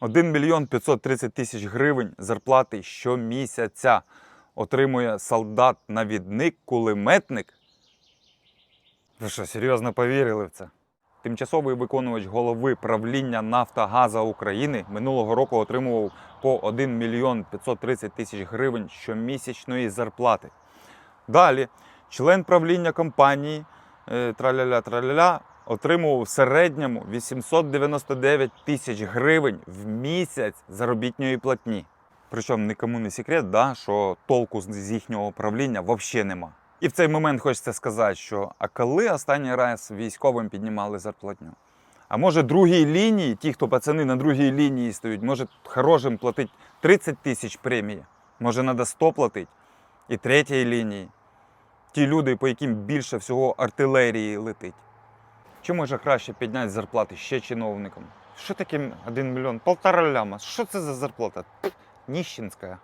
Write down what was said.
1 мільйон 530 тисяч гривень зарплати щомісяця отримує солдат-навідник, кулеметник. Ви що, серйозно повірили в це? Тимчасовий виконувач голови правління Нафтогаза України минулого року отримував по 1 мільйон 530 тисяч гривень щомісячної зарплати. Далі член правління компанії е, траляля траляля отримував в середньому 899 тисяч гривень в місяць заробітної платні. Причому нікому не секрет, да, що толку з їхнього правління взагалі нема. І в цей момент хочеться сказати, що а коли останній раз військовим піднімали зарплатню? А може другій лінії, ті, хто пацани на другій лінії стоять, може хорошим платить 30 тисяч премії, може треба 100 платити. І третій лінії. Ті люди, по яким більше всього артилерії летить. Чи може краще підняти зарплати ще чиновникам? Що таке 1 мільйон? Полтора ляма. Що це за зарплата? Ніщенська.